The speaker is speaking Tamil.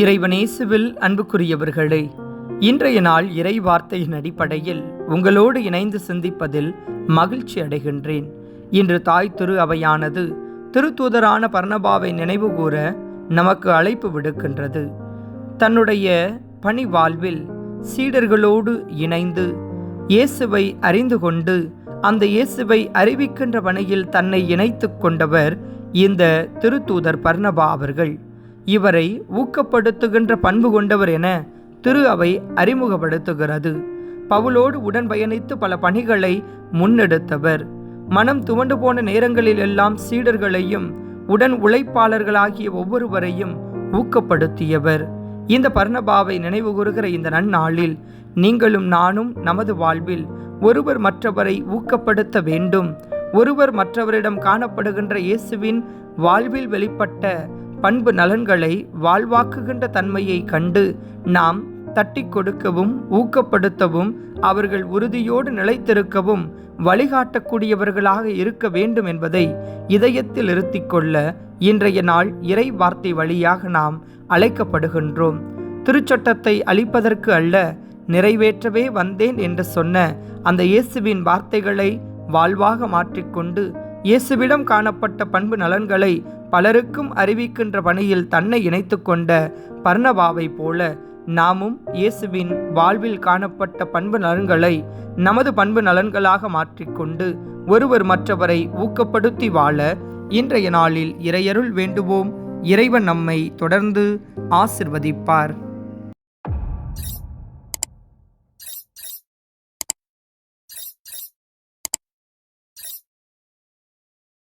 இறைவனேசுவில் அன்புக்குரியவர்களே இன்றைய நாள் இறை வார்த்தையின் அடிப்படையில் உங்களோடு இணைந்து சிந்திப்பதில் மகிழ்ச்சி அடைகின்றேன். இன்று தாய் திரு அவையானது திருத்தூதரான பர்ணபாவை நினைவு கூற நமக்கு அழைப்பு விடுக்கின்றது. தன்னுடைய பணி வாழ்வில் சீடர்களோடு இணைந்து இயேசுவை அறிந்து கொண்டு அந்த இயேசுவை அறிவிக்கின்ற பணியில் தன்னை இணைத்துக் கொண்டவர் இந்த திருத்தூதர் பர்ணபா அவர்கள். இவரை ஊக்கப்படுத்துகின்ற பண்பு கொண்டவர் என திரு அவை அறிமுகப்படுத்துகிறது. பவுலோடு உடன் பயணித்து பல பணிகளை முன்னெடுத்தவர். மனம் துவண்டு போன நேரங்களிலெல்லாம் சீடர்களையும் உடன் உழைப்பாளர்களாகிய ஒவ்வொருவரையும் ஊக்கப்படுத்தியவர். இந்த பர்ணபாவை நினைவுகூறுகிற இந்த நன்னாளில் நீங்களும் நானும் நமது வாழ்வில் ஒருவர் மற்றவரை ஊக்கப்படுத்த வேண்டும். ஒருவர் மற்றவரிடம் காணப்படுகின்ற இயேசுவின் வாழ்வில் வெளிப்பட்ட பண்பு நலன்களை வாழ்வாக்குகின்ற தன்மையை கண்டு நாம் தட்டி கொடுக்கவும் ஊக்கப்படுத்தவும் அவர்கள் உறுதியோடு நிலைத்திருக்கவும் வழிகாட்டக்கூடியவர்களாக இருக்க வேண்டும் என்பதை இதயத்தில் இருத்திக்கொள்ள இன்றைய நாள் இறை வார்த்தை வழியாக நாம் அழைக்கப்படுகின்றோம். திருச்சட்டத்தை அளிப்பதற்கு அல்ல நிறைவேற்றவே வந்தேன் என்று சொன்ன அந்த இயேசுவின் வார்த்தைகளை வாழ்வாக மாற்றிக்கொண்டு இயேசுவிடம் காணப்பட்ட பண்பு நலன்களை பலருக்கும் அறிவிக்கின்ற பணியில் தன்னை இணைத்து கொண்ட பர்ணபாவை போல நாமும் இயேசுவின் வாழ்வில் காணப்பட்ட பண்பு நலன்களை நமது பண்பு நலன்களாக மாற்றிக்கொண்டு ஒருவர் மற்றவரை ஊக்கப்படுத்தி வாழ இன்றைய நாளில் இறையருள் வேண்டுவோம். இறைவன் நம்மை தொடர்ந்து ஆசிர்வதிப்பார்.